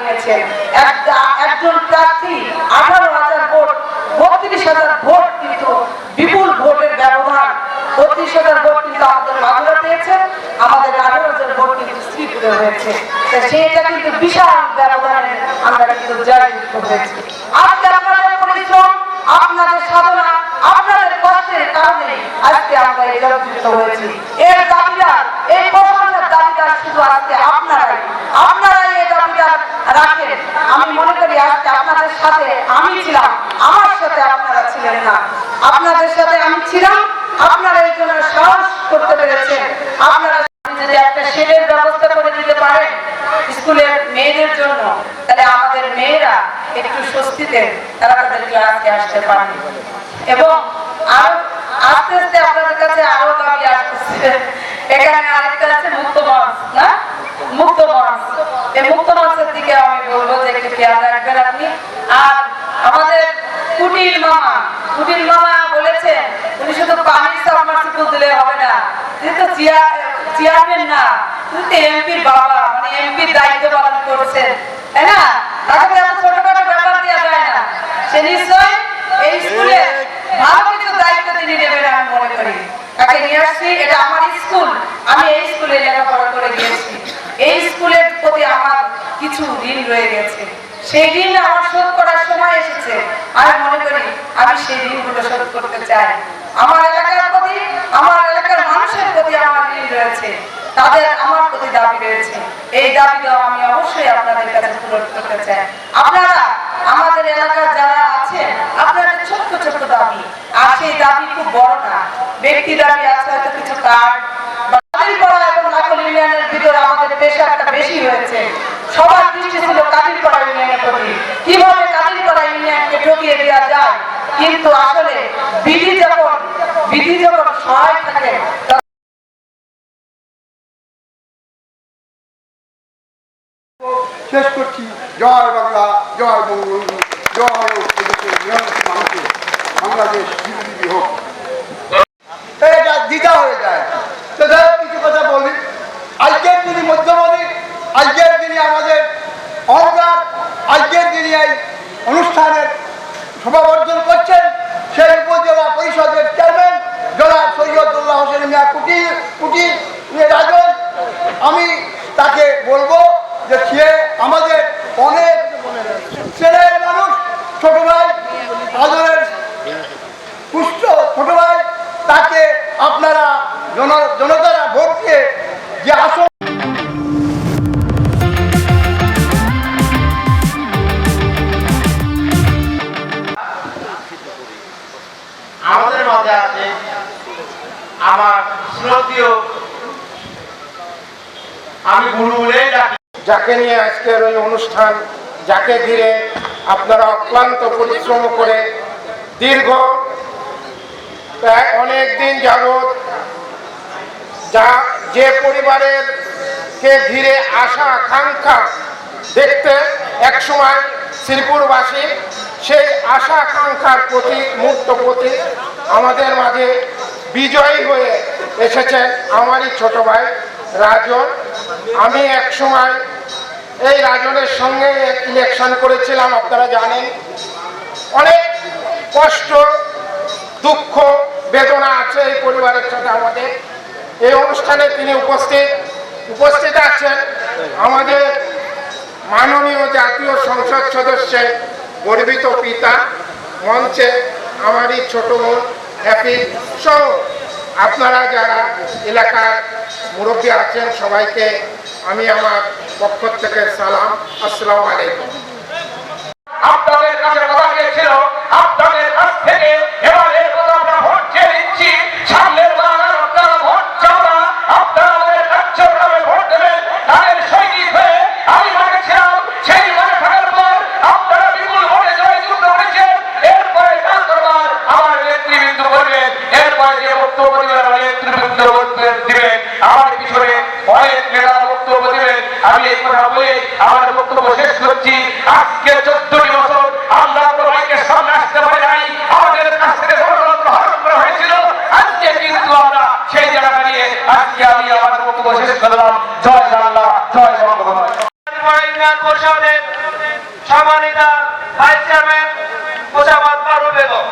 নিয়েছেন একজন প্রার্থী, আঠারো হাজার ভোট, বত্রিশ হাজার ভোট কিন্তু বিপুল ভোটের বত্রিশ হাজার ভোট কিন্তু আমাদের মাগুরা পেয়েছেন, আমাদের আঠারো হাজার ভোট কিন্তু শ্রীপুরে হয়েছে। সেটা কিন্তু বিশাল ব্যবধানে আমরা কিন্তু জয়যুক্ত হয়েছি। আজকে আপনাদের পরিশ্রম, আপনাদের সাধনা, আপনাদের কষ্টের কারণে আজকে আমরা এই জয়যুক্ত হয়েছি। এর দাবিদার, এই দাবিদার শুধু আজকে আপনারাই। আপনারাই আমাদের মেয়েরা একটু স্বস্তিতে তারা তাদের ক্লাসে আসতে পারে এবং আরও আস্তে আস্তে আপনাদের কাছে আরও দাবি আসতেছে। এখানে আরেকটা আছে, মুক্ত মঞ্চ না মুক্ত মঞ্চ এমপির বাবা মানে এমপির দায়িত্ব করছেন। তাই না? তাকে ছোটখাটো ব্যাপার দেওয়া যায় না। সে নিশ্চয় এই স্কুলে ভালো কিছু দায়িত্ব তিনি নেবেন আমি মনে করি তাকে নিয়ে আসছি এটা আমার স্কুল আমি এই স্কুলে লেখাপড়া করে গিয়েছি এই স্কুলের প্রতি আমার কিছু ঋণ রয়ে গেছে। সেই ঋণ আমার শোধ করার সময় এসেছে। আমি মনে করি, আমি সেই ঋণগুলো শোধ করতে চাই। আমার এলাকার প্রতি, আমার এলাকার মানুষের প্রতি আমার ঋণ রয়েছে। তাদের আমার প্রতি দাবি রয়েছে। এই দাবিটা আমি অবশ্যই আপনাদের কাছে পূরণ করতে চাই। আপনারা, আমাদের এলাকার যারা আছেন, আপনাদের ছোট্ট ছোট্ট দাবি। আর সেই দাবি খুব বড় না। ব্যক্তি দাবি আছে হয়তো কিছু কার্ড কাদিরপাড়া এবং লাকল ইউনিয়নের ভিতরে আমাদের প্রেশারটা বেশি হয়েছে সবার দৃষ্টি ছিল কাদিরপাড়া ইউনিয়নের প্রতি। কীভাবে কাদিরপাড়া ইউনিয়নকে ঠকিয়ে দেওয়া যায়? কিন্তু আসলে বিধি যখন বিধি যখন সহায় থাকে, শেষ করছি। জয় বাংলা, জয় বঙ্গবন্ধু জয় বাংলাদেশ হোক এটা দ্বিধা হয়ে যায় তো যাই হোক কিছু কথা বলি আজকের যিনি মধ্যমণি আজকের যিনি আমাদের অহংকার আজকের যিনি এই অনুষ্ঠানের সমাবর্ধন করছেন সেই উপজেলা পরিষদের চেয়ারম্যান জনাব সৈয়দুল্লাহ হোসেন মিয়া কুটি কুটি রাজন। আমি তাকে বলব যে সে আমাদের অনেক ছেলের মানুষ, ছোট ভাই, আদরের পুষ্ট ছোট ভাই, তাকে আপনারা জন জনতারা ভোট দিয়ে যে আসন আছে। আমার শ্রদ্ধীয়, আমি গুরু বলেই যাকে নিয়ে আজকের ওই অনুষ্ঠান, যাকে ঘিরে আপনারা অক্লান্ত পরিশ্রম করে দীর্ঘ অনেক দিন যাবৎ যা যে পরিবারের কে ঘিরে আশা, আকাঙ্ক্ষা দেখতে একসময় শ্রীপুরবাসী, সেই আশা আকাঙ্ক্ষার প্রতি মূর্ত প্রতি আমাদের মাঝে বিজয়ী হয়ে এসেছেন আমারই ছোট ভাই রাজন। আমি একসময় এই রাজনের সঙ্গে ইলেকশন করেছিলাম, আপনারা জানেন। অনেক কষ্ট, দুঃখ, বেদনা আছে এই পরিবারের সাথে আমাদের। এই অনুষ্ঠানে তিনি উপস্থিত উপস্থিত আছেন আমাদের মাননীয় জাতীয় সংসদ সদস্যের গর্বিত পিতা, মঞ্চে আমারই ছোট বোন হ্যাপি। সহ আপনারা যারা এলাকার মুরব্বী আছেন সবাইকে আমি আমার পক্ষ থেকে সালাম, আসসালামু আলাইকুম। আপনাদের কাছে কথা গিয়েছিল আপনাদের কাছ থেকে এবারে কথা আমরা ভোট চেয়ে নিচ্ছি সামনের বার আপনারা ভোট চাও না আপনারা আমাদের কার্যক্রমে ভোট দেবেন তাদের সৈনিক হয়ে আমি মাঠে ছিলাম সেই মাঠে থাকার পর আপনারা বিপুল ভোটে জয়যুক্ত করেছেন এরপরে কাল করবার আমার নেতৃবৃন্দ করবেন এরপরে যে বক্তব্য দিবেন আমার নেতৃবৃন্দ বক্তব্য দিবেন আমার পিছনে অনেক নেতারা বক্তব্য দিবেন আমি এই কথা বলে আমার বক্তব্য শেষ করছি। আজকে চোদ্দটি বছর আমরা সামনে আসতে পারি নাই। আমাদের কাছ থেকে হয়েছিল। আজকে কিন্তু আমরা সেই জায়গাটা নিয়ে আজকে আমি আমার বক্তব্য শেষ করলাম। জয় বাংলা, জয় সম্মানিতা ভাইস চেয়ারম্যান মোসাম্মদ ফারুক বেগম।